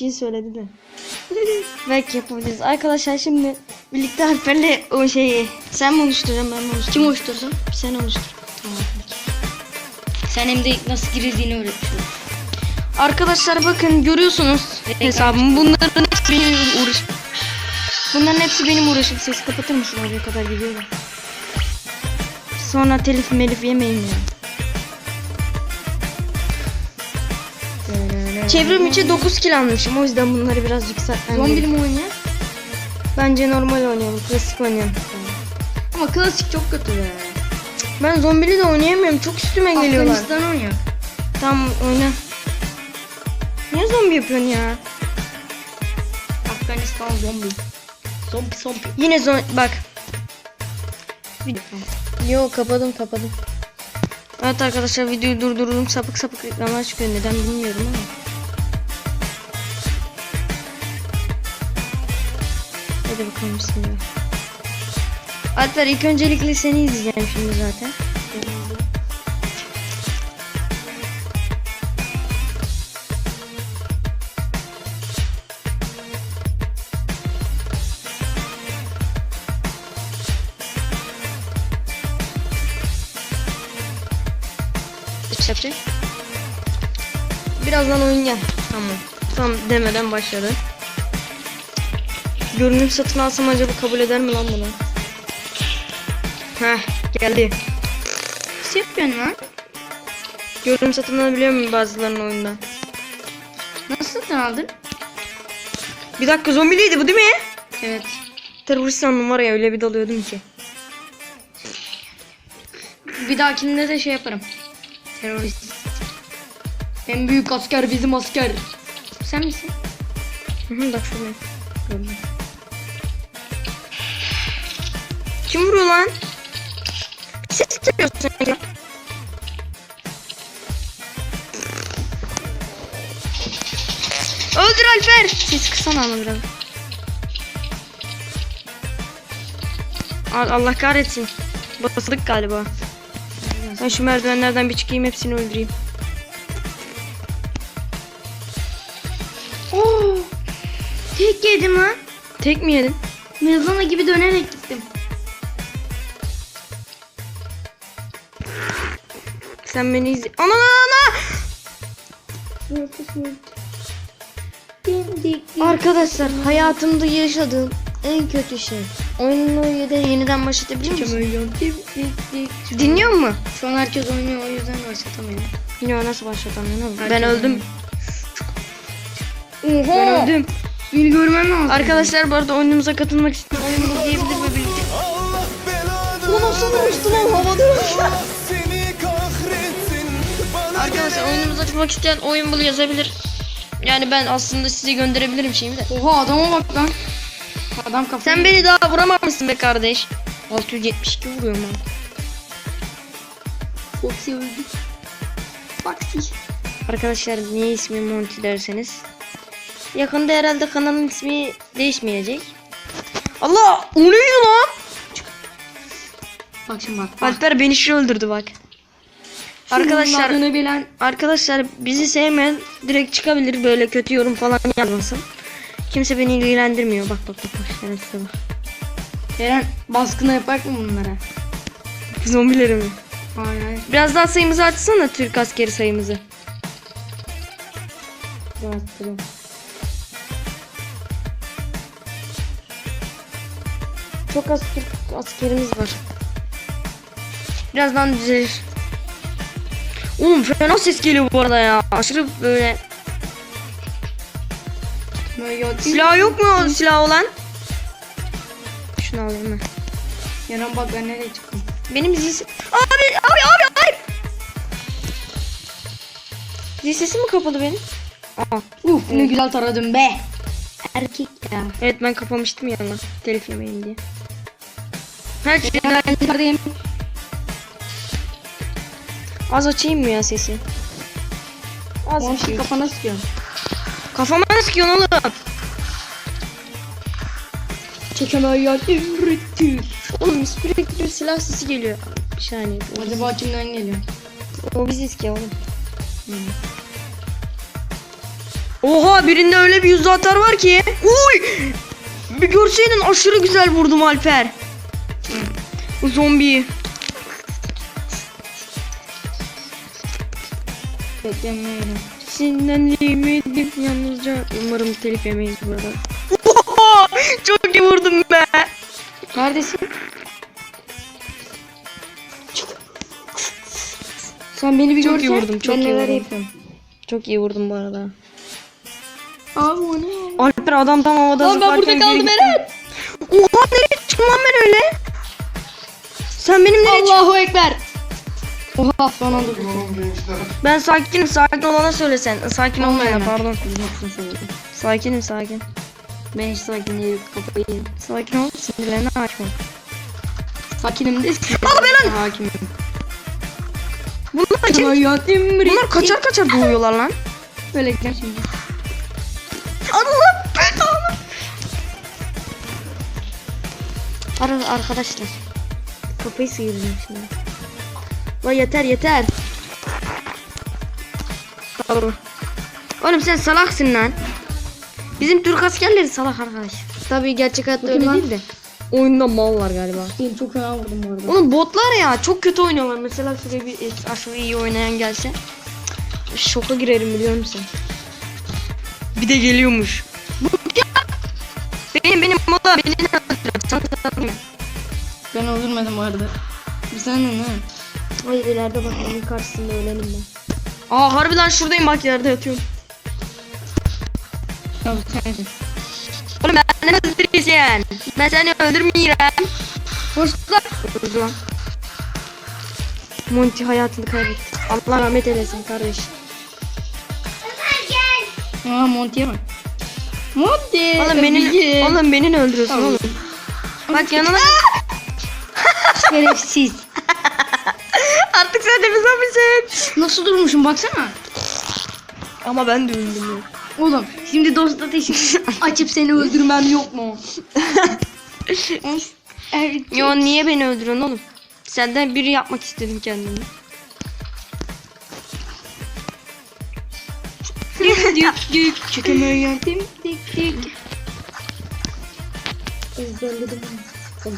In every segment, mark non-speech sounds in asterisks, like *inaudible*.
şey söyledi de. Belki yapabiliriz. Arkadaşlar şimdi birlikte Alper'le o şeyi sen mi oluşturacaksın ben mi oluşturacağım? Kim oluştursun? Sen oluştur. Tamam. Sen hem de nasıl girildiğini öğretmiş olur. Arkadaşlar bakın görüyorsunuz hesabımı. Bunların hepsi benim uğraşım. Bunların hepsi benim uğraşım. Sesi kapatır mısın oraya kadar gidiyorlar. Sonra telif melif yemeyin ya. Çevrim içi 9 kill almışım. O yüzden bunları biraz yükseltmem gerek. mi oynayan? Bence normal oynayalım. Klasik oynayalım. Ama klasik çok kötü be. Ben zombili de oynayamıyorum. Çok üstüme geliyorlar. Afganistan oynuyor. Tamam oyna. Niye zombi yapıyorsun ya? Afganistan zombi. Zombi zombi. Yine zombi bak. Yo kapadım kapadım. Evet arkadaşlar videoyu durdurdum. Sapık sapık reklamlar çıkıyor. Neden bilmiyorum ama. Bismillah. Alper ilk öncelikle seni izleyeceğim şimdi zaten. Birazdan oynayacağım. Tamam. Tamam demeden başladı. Görünüm satın alsam acaba kabul eder mi lan bunu? Heh geldi. Nasıl yapıyorsun lan? Görünüm satın alabiliyor muyum bazılarının oyundan? Nasıl satın aldın? Bir dakika zombiliydi bu değil mi? Evet. Terörist sandım var ya öyle bir dalıyordum ki. Bir dahakinde de şey yaparım. Terörist. En büyük asker bizim asker. Sen misin? Hı hı bak şuraya. Kim vuruyor lan? Ses çıkıyor sanki. Öldür Alper. Ses kısana ama biraz. Al- Allah kahretsin. Basılık galiba. Ben şu merdivenlerden bir çıkayım hepsini öldüreyim. Oo! Tek yedim ha. Tek mi yedin? Mezana gibi dönerek gittim. Sen beni izle. Ana ana ana! Arkadaşlar hayatımda yaşadığım en kötü şey. Oyunu ya da yeniden başlatabilir misin? Dinliyor mu? Şu an herkes oynuyor o yüzden başlatamıyorum. Yo nasıl başlatamıyorum? Herkes Ben öldüm. Oha! Ben öldüm. Beni görmen lazım. Arkadaşlar bu arada oyunumuza katılmak isteyen oyunumuz diyebilir ve birlikte. Allah belanı Ulan sana uçtu lan havada. Arkadaşlar oyunumuza katılmak isteyen oyun bul yazabilir. Yani ben aslında size gönderebilirim şeyimi de. Oha adama bak lan. Adam kafayı. Sen beni daha vuramamışsın be kardeş. 672 vuruyorum ben. Foxy öldü. Foxy. Arkadaşlar niye ismi Monty derseniz. Yakında herhalde kanalın ismi değişmeyecek. Allah! O neydi lan? Bak şimdi bak. bak. Alper beni şu öldürdü bak. Arkadaşlar Adını bilen arkadaşlar bizi sevmeyen direkt çıkabilir böyle kötü yorum falan yazmasın. Kimse beni ilgilendirmiyor. Bak bak bak bak. şerefsize bak. Eren baskını yapak mı bunlara? Zombileri mi? Hayır hayır. Biraz daha sayımızı açsana Türk askeri sayımızı. Bastırın. Çok az Türk askerimiz var. Birazdan düzelir. Oğlum fena ses geliyor bu arada ya. Aşırı böyle. Silah yok mu silah olan? Şunu alayım ben. Yanan bak ben nereye çıktım. Benim zil Abi abi abi abi. Zil sesi mi kapalı benim? Aa. Uf ne güzel taradım be. Erkek ya. Evet ben kapamıştım ya lan. Telif yemeyeyim diye. Her şey Ben dışarıdayım. Az açayım mı ya sesi? Az Monty açayım. kafana sıkıyorum. Kafama sıkıyorsun oğlum. Çekemeyen ürettir. Oğlum sürekli bir silah sesi geliyor. Bir saniye. Acaba kimden geliyor? o biziz ki oğlum. Oha birinde öyle bir yüz atar var ki. Uy! Bir görseydin aşırı güzel vurdum Alper. Bu zombiyi. Beklemiyorum. Sinirlenmedim yalnızca. Umarım telif yemeyiz burada. *laughs* Çok iyi vurdum be. Neredesin? Sen beni bir Çok görsen iyi vurdum, çok ben iyi neler vurdum. yapıyorum. Çok iyi vurdum bu arada. Abi o ne? Alper adam tam havada Lan ben burada zıplarken kaldım gitti. Eren. Oha nereye çıktım lan ben öyle? Sen benim nereye çıktın? Allahu Ekber. Oha son anda düştüm. Ben sakinim sakin olana söylesen. Sakin olmayana pardon. Bilmezsin söyledim. Sakinim sakin. Ben hiç sakin değilim kafayı yedim. Sakin ol sinirlerini açma. Sakinim de Al be lan! Hakimim. Bunlar, kim- Hayatım bunlar kaçar kaçar doğuyorlar lan. Böyle gel şimdi. Allah belanı. Ara arkadaşlar. Kafayı sıyıracağım şimdi. Lan yeter yeter. Oğlum sen salaksın lan. Bizim Türk askerleri salak arkadaş. Tabii gerçek hayatta Bakayım öyle lan. değil de. Oyunda mallar galiba. Benim çok fena vurdum bu arada. Oğlum botlar ya çok kötü oynuyorlar. Mesela şuraya bir aşırı iyi oynayan gelse. Şoka girerim biliyor musun? Bir de geliyormuş. Benim benim moda beni ne öldürüyor? Sana. Ben öldürmedim bu arada. Bir sen ne? Hayır ileride bak onun karşısında ölelim ben. Aa harbiden şuradayım bak yerde yatıyorum. Ya bu sensin. Oğlum ben ne öldüreceğim? Ben seni öldürmeyeceğim. Hoş lan. Öldü lan. Monty hayatını kaybetti. Allah rahmet eylesin kardeş. Aa Monty'ye bak. Monty. Oğlum beni, oğlum beni ne öldürüyorsun Tamam. oğlum? Bak yanına Şerefsiz. Artık sen de bir zombisin. Nasıl durmuşum baksana. Ama ben de öldüm. Oğlum şimdi dost ateşi *laughs* açıp seni öldürmem yok mu? *laughs* evet. Yo niye beni öldürüyorsun oğlum? Senden biri yapmak istedim kendimi. Dük dük dük. Çekemeyen dik dik dik. Ezberledim.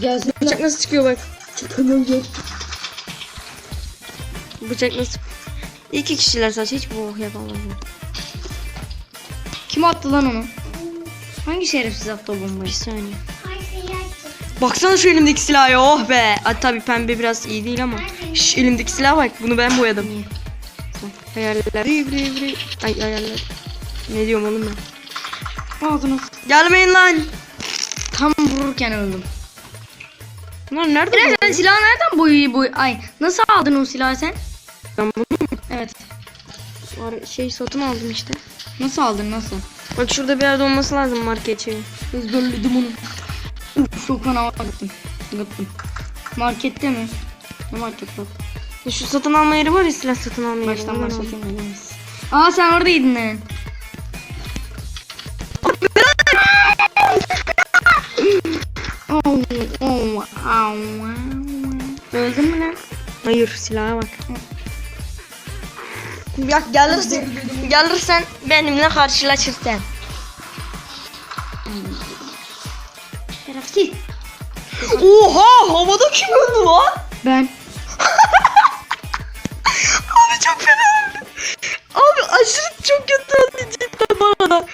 Gelsin. Bıçak nasıl çıkıyor bak. Çekemeyen. Bıçak nasıl? İki kişiler sadece hiç bu yapamazlar. Kim attı lan onu? Hangi şerefsiz attı o bombayı? Bir saniye. Baksana şu elimdeki silaha ya, oh be. Ay, tabii pembe biraz iyi değil ama. Şş, elimdeki silah bak bunu ben boyadım. Hayaller. Ay hayaller. Ne diyorum oğlum ben? Ağzına. Gelmeyin lan. Tam vururken öldüm. Bunlar nerede? Bu? sen silahı nereden boyu boy? Ay nasıl aldın o silahı sen? Ben bunu Evet. var- şey satın aldım işte. Nasıl aldın nasıl? Bak şurada bir yerde olması lazım market şeyi. Ezberledim onu. Uf çok fena gittim. Gittim. Markette mi? Ne market bak. Ya Şu satın alma yeri var ya silah satın alma yeri. Baştan başlatayım. Aa sen oradaydın lan. Öldün mü lan? Hayır silaha bak. Ya gelirsen, gelirsen benimle karşılaşırsan. Şerefsiz. Oha havada kim öldü lan? Ben. *laughs* Abi çok fena öldü. Abi aşırı çok kötü öldü cidden bana da.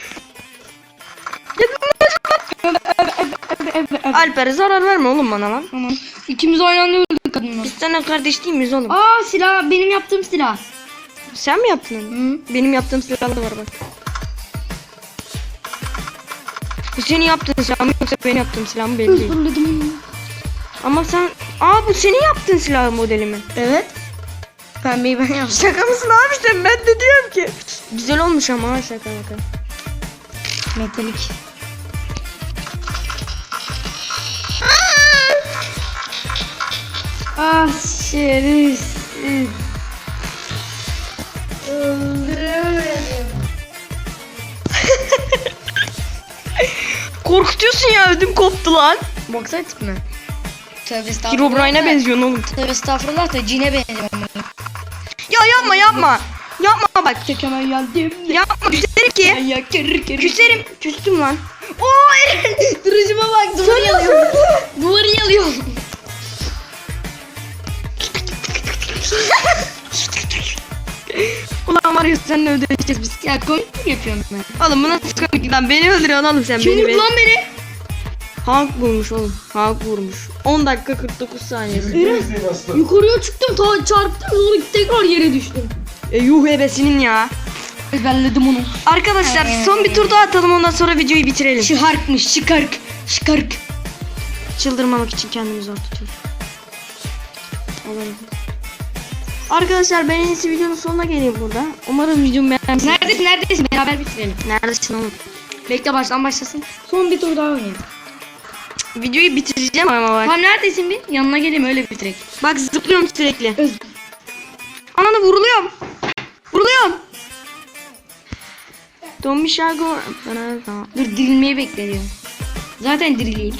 Alper zarar verme oğlum bana lan. Tamam. İkimiz aynı anda öldük kadınla. Biz seninle kardeş değil miyiz oğlum? Aa silah benim yaptığım silah. Sen mi yaptın? Hı. Benim yaptığım silahlar var bak. Bu senin yaptığın silah mı yoksa benim yaptığım silah mı belli değil. Ama sen... Aa bu senin yaptığın silah modeli mi? Evet. Pembeyi ben yaptım. Şaka mısın abi sen? Ben de diyorum ki. Güzel olmuş ama ha şaka baka. Metalik. Ah şerefsiz. *laughs* Korkutuyorsun ya ödüm koptu lan. Baksana tipine. Tövbe estağfurullah. Herobrine'e benziyorsun oğlum. Tövbe estağfurullah da cine benziyorum. Ya yapma yapma. Yapma bak. Çekemem geldim. Yapma. Güzelim ki. Küserim. Küstüm lan. Oo. Duruşuma bak duvarı yalıyor. duvarı yalıyor. Ulan var ya seninle ödeşeceğiz biz. Ya komik mi yapıyorum ben? Oğlum bu nasıl komik lan? Beni öldürüyorsun oğlum sen Kim beni. vurdu beni. lan beni? Hank vurmuş oğlum. Hank vurmuş. 10 dakika 49 saniye. Yukarıya çıktım ta çarptım sonra tekrar yere düştüm. E yuh ebesinin ya. Ezberledim onu. Arkadaşlar son bir tur daha atalım ondan sonra videoyu bitirelim. Şıharkmış şıkark. Şıkark. Çıldırmamak için kendimi zor tutuyorum. Alalım. Arkadaşlar ben en iyisi videonun sonuna geleyim burada. Umarım videomu beğenmişsiniz. Neredesin neredesin beraber bitirelim. Neredesin oğlum? Bekle baştan başlasın. Son bir tur daha oynayalım. Videoyu bitireceğim ama bak. Tamam neredesin bir? Yanına geleyim öyle bitirek. Bak zıplıyorum sürekli. Öz. Ananı vuruluyorum. Vuruluyorum. Don bir şarkı Dur dirilmeyi bekliyorum. Zaten dirileyim.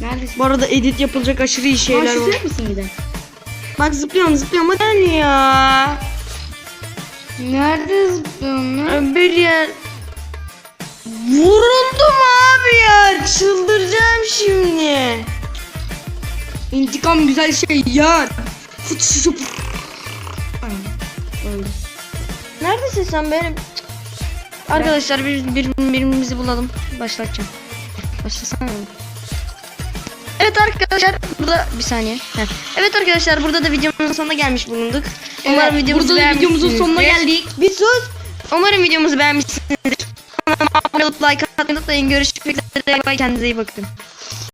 Neredesin? Bu arada edit yapılacak aşırı iyi şeyler var. Mısın bir de? Bak zıplıyorum zıplıyorum hadi ya. Nerede zıplıyorsun lan? Bir yer. Vuruldum abi ya. Çıldıracağım şimdi. İntikam güzel şey ya. Neredesin sen benim? Arkadaşlar bir, bir, birbirimizi bulalım. Başlatacağım. Başlasana. Evet arkadaşlar burada bir saniye. Heh. Evet arkadaşlar burada da videomuzun sonuna gelmiş bulunduk. Umarım Evet, videomuzu burada da videomuzun sonuna geldik. Bir sus. Umarım videomuzu beğenmişsinizdir. Abone olup like atmayı unutmayın. Görüşmek üzere. Kendinize iyi bakın.